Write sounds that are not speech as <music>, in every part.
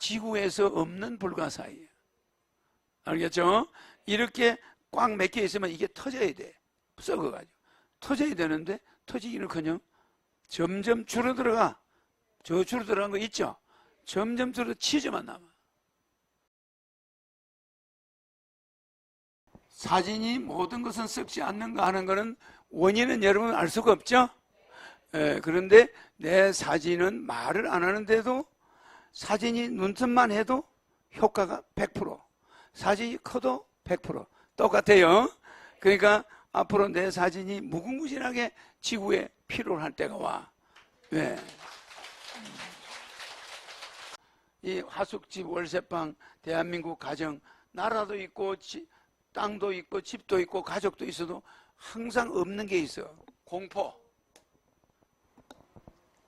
지구에서 없는 불가사의예요. 알겠죠? 이렇게 꽉 맥혀 있으면 이게 터져야 돼. 썩어가지고. 터져야 되는데 터지기는커녕 점점 줄어들어가. 저 줄어들어간 거 있죠? 점점 줄어 치즈만 남아. 사진이 모든 것은 썩지 않는가 하는 것은 원인은 여러분 알 수가 없죠? 예, 그런데 내 사진은 말을 안 하는데도 사진이 눈썹만 해도 효과가 100% 사진이 커도 100% 똑같아요. 그러니까 앞으로 내 사진이 무궁무진하게 지구에 필요할 로 때가 와. 네. 이 하숙집, 월세방, 대한민국 가정, 나라도 있고 지, 땅도 있고 집도 있고 가족도 있어도 항상 없는 게 있어. 공포.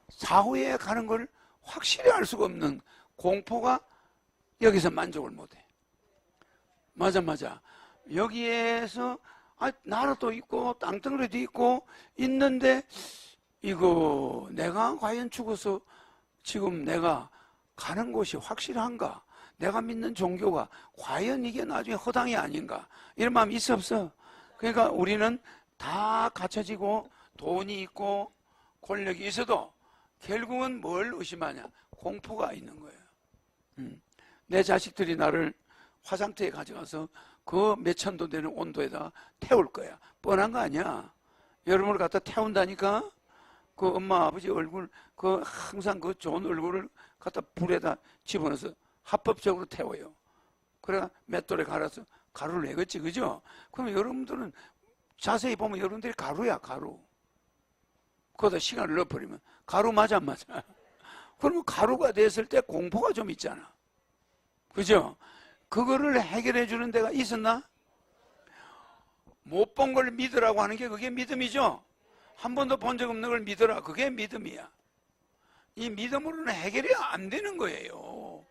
사후에 가는 걸 확실히 알 수가 없는 공포가 여기서 만족을 못해. 맞아, 맞아. 여기에서 아, 나라도 있고 땅덩어리도 있고 있는데 이거 내가 과연 죽어서 지금 내가 가는 곳이 확실한가? 내가 믿는 종교가 과연 이게 나중에 허당이 아닌가? 이런 마음이 있어 없어? 그러니까 우리는 다 갖춰지고 돈이 있고 권력이 있어도 결국은 뭘 의심하냐? 공포가 있는 거예요. 음. 내 자식들이 나를 화장터에 가져가서 그 몇천도 되는 온도에다 태울 거야. 뻔한 거 아니야. 여러분을 갖다 태운다니까? 그 엄마, 아버지 얼굴, 그 항상 그 좋은 얼굴을 갖다 불에다 집어넣어서 합법적으로 태워요. 그래 맷돌에 갈아서 가루를 내겠지, 그죠? 그럼 여러분들은 자세히 보면 여러분들이 가루야, 가루. 거기다 시간을 넣어버리면 가루 맞아, 안 맞아? <laughs> 그러면 가루가 됐을 때 공포가 좀 있잖아. 그죠? 그거를 해결해 주는 데가 있었나? 못 본 걸 믿으라고 하는 게 그게 믿음이죠? 한 번도 본 적 없는 걸 믿어라. 그게 믿음이야. 이 믿음으로는 해결이 안 되는 거예요.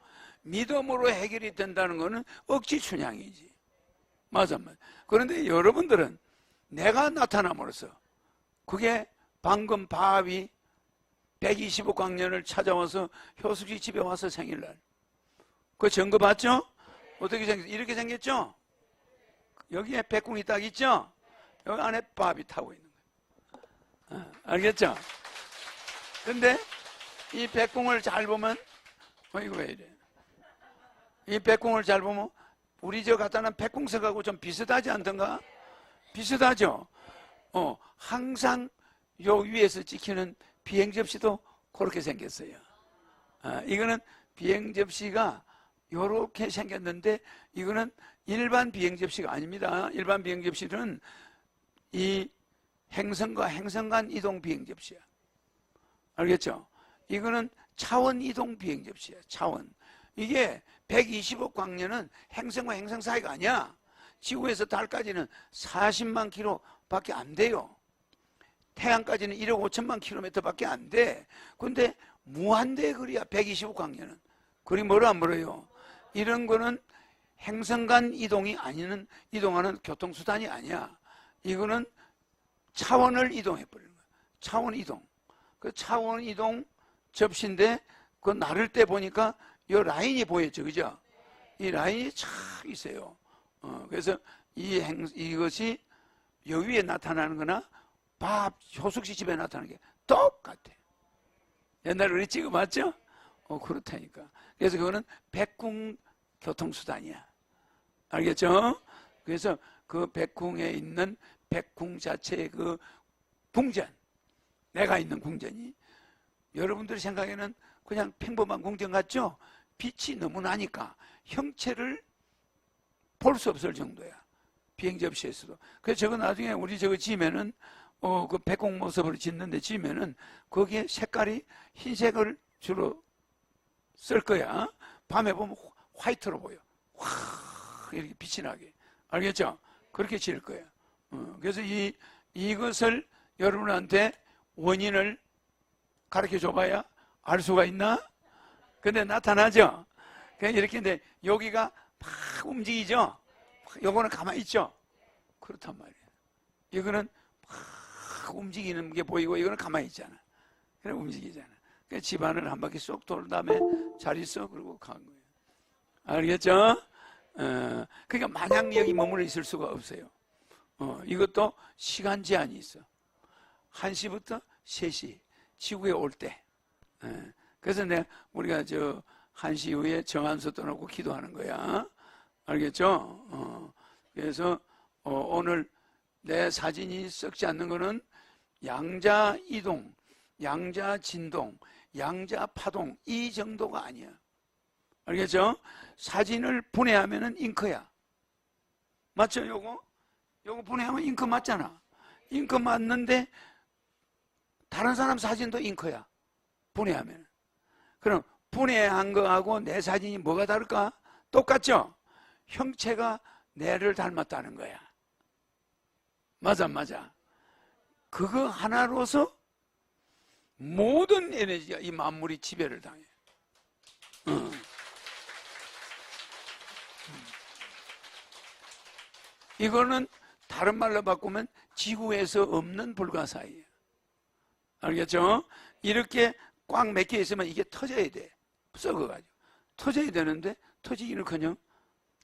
믿음으로 해결이 된다는 것은 억지 춘향이지. 맞아, 맞아. 그런데 여러분들은 내가 나타남으로써 그게 방금 바위 125광년을 찾아와서 효숙씨 집에 와서 생일날. 그 증거 봤죠? 어떻게 생겼어? 이렇게 생겼죠? 여기에 백궁이 딱 있죠? 여기 안에 밥이 타고 있는 거예요. 어, 알겠죠? 근데 이 백궁을 잘 보면, 어, 이거 왜 이래? 이 백궁을 잘 보면, 우리 저 갖다 놓은 백궁석하고 좀 비슷하지 않던가? 비슷하죠? 어, 항상 요 위에서 찍히는 비행 접시도 그렇게 생겼어요. 아, 이거는 비행 접시가 이렇게 생겼는데 이거는 일반 비행 접시가 아닙니다. 일반 비행 접시는 이 행성과 행성 간 이동 비행 접시야. 알겠죠? 이거는 차원 이동 비행 접시야. 차원. 이게 120억 광년은 행성과 행성 사이가 아니야. 지구에서 달까지는 40만 킬로밖에 안 돼요. 태양까지는 1억 5천만 킬로미터밖에 안 돼. 근데 무한대 거리야. 125 광년은. 거리 멀어 안 멀어요? 이런 거는 행성 간 이동이 아니는 이동하는 교통수단이 아니야. 이거는 차원을 이동해 버리는 거야. 차원 이동. 그 차원 이동 접시인데 그 나를 때 보니까 이 라인이 보였죠. 그죠? 이 라인이 참 있어요. 어, 그래서 이 행, 이것이 여기에 나타나는 거나 밥 효숙 씨 집에 나타나는 게 똑같아. 옛날에 우리 찍어봤죠? 어, 그렇다니까. 그래서 그거는 백궁 교통수단이야. 알겠죠? 그래서 그 백궁에 있는 백궁 자체의 그 궁전, 내가 있는 궁전이 여러분들 생각에는 그냥 평범한 궁전 같죠? 빛이 너무 나니까 형체를 볼 수 없을 정도야. 비행 접시에서도. 그래서 저거 나중에 우리 저거 지면은 어, 그 백공 모습을 짓는데 지면은 거기에 색깔이 흰색을 주로 쓸 거야. 밤에 보면 화이트로 보여. 확 이렇게 빛이 나게. 알겠죠? 그렇게 지을 거야. 어, 그래서 이, 이것을 여러분한테 원인을 가르쳐 줘봐야 알 수가 있나? 근데 나타나죠? 그냥 이렇게 근데 여기가 막 움직이죠? 요거는 가만히 있죠? 그렇단 말이에요. 이거는 막 움직이는 게 보이고 이거는 가만히 있잖아. 그래 움직이잖아. 그 집안을 한 바퀴 쏙 돌 다음에 잘 있어 그러고 간 거예요. 알겠죠? 어, 그러니까 마냥 여기 머물러 있을 수가 없어요. 어, 이것도 시간 제한이 있어. 1시부터 3시 지구에 올 때. 예. 그래서 내가 우리가 저 1시 이후에 정한수 떠나고 기도하는 거야. 알겠죠? 어, 그래서 어, 오늘 내 사진이 썩지 않는 거는 양자 이동, 양자 진동, 양자 파동 이 정도가 아니야. 알겠죠? 사진을 분해하면은 잉크야. 맞죠? 요거? 요거 분해하면 잉크 맞잖아. 잉크 맞는데 다른 사람 사진도 잉크야. 분해하면. 그럼 분해한 거하고 내 사진이 뭐가 다를까? 똑같죠? 형체가 내를 닮았다는 거야. 맞아, 맞아. 그거 하나로서 모든 에너지가 이 만물이 지배를 당해. 어. 이거는 다른 말로 바꾸면 지구에서 없는 불가사의예요. 알겠죠? 이렇게 꽉 맥혀 있으면 이게 터져야 돼. 썩어가지고. 터져야 되는데 터지기는커녕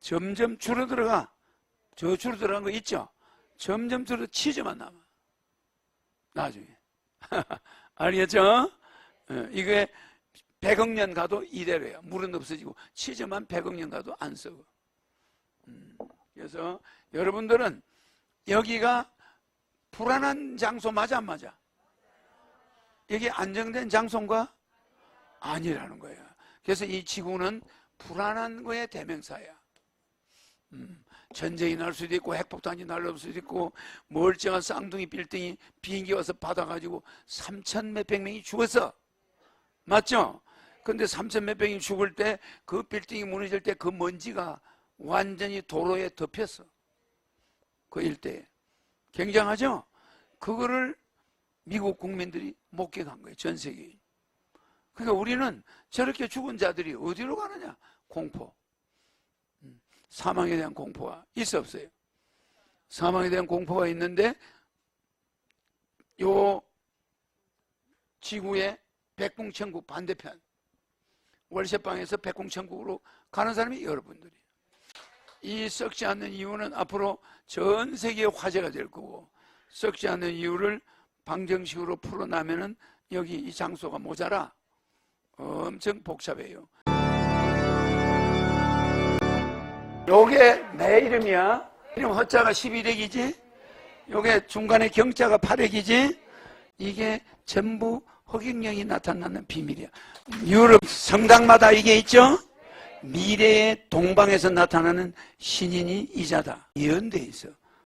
점점 줄어들어가. 저 줄어들어간 거 있죠? 점점 줄어 치즈만 남아. 나중에. <laughs> 알겠죠? 어, 이게 100억 년 가도 이대로예요. 물은 없어지고 치즈만 100억 년 가도 안 썩어. 음, 그래서 여러분들은 여기가 불안한 장소 맞아 안 맞아? 이게 안정된 장소인가? 아니라는 거예요. 그래서 이 지구는 불안한 거의 대명사야. 음, 전쟁이 날 수도 있고 핵폭탄이 날라올 수도 있고 멀쩡한 쌍둥이 빌딩이 비행기 와서 받아가지고 3천 몇백 명이 죽었어. 맞죠? 근데 3천 몇백 명이 죽을 때 그 빌딩이 무너질 때 그 먼지가 완전히 도로에 덮였어. 그 일대에. 굉장하죠? 그거를 미국 국민들이 목격한 거예요. 전 세계인. 그러니까 우리는 저렇게 죽은 자들이 어디로 가느냐? 공포. 음, 사망에 대한 공포가 있어 없어요? 사망에 대한 공포가 있는데 요 지구의 백궁천국 반대편 월세방에서 백궁천국으로 가는 사람이 여러분들이 이 썩지 않는 이유는 앞으로 전 세계에 화제가 될 거고 썩지 않는 이유를 방정식으로 풀어나면은 여기 이 장소가 모자라 엄청 복잡해요. 요게 내 이름이야. 이름 허자가 12렉이지. 요게 중간에 경자가 8렉이지. 이게 전부 허경영이 나타나는 비밀이야. 유럽 성당마다 이게 있죠? 미래의 동방에서 나타나는 신인이 이자다. 예언돼 있어.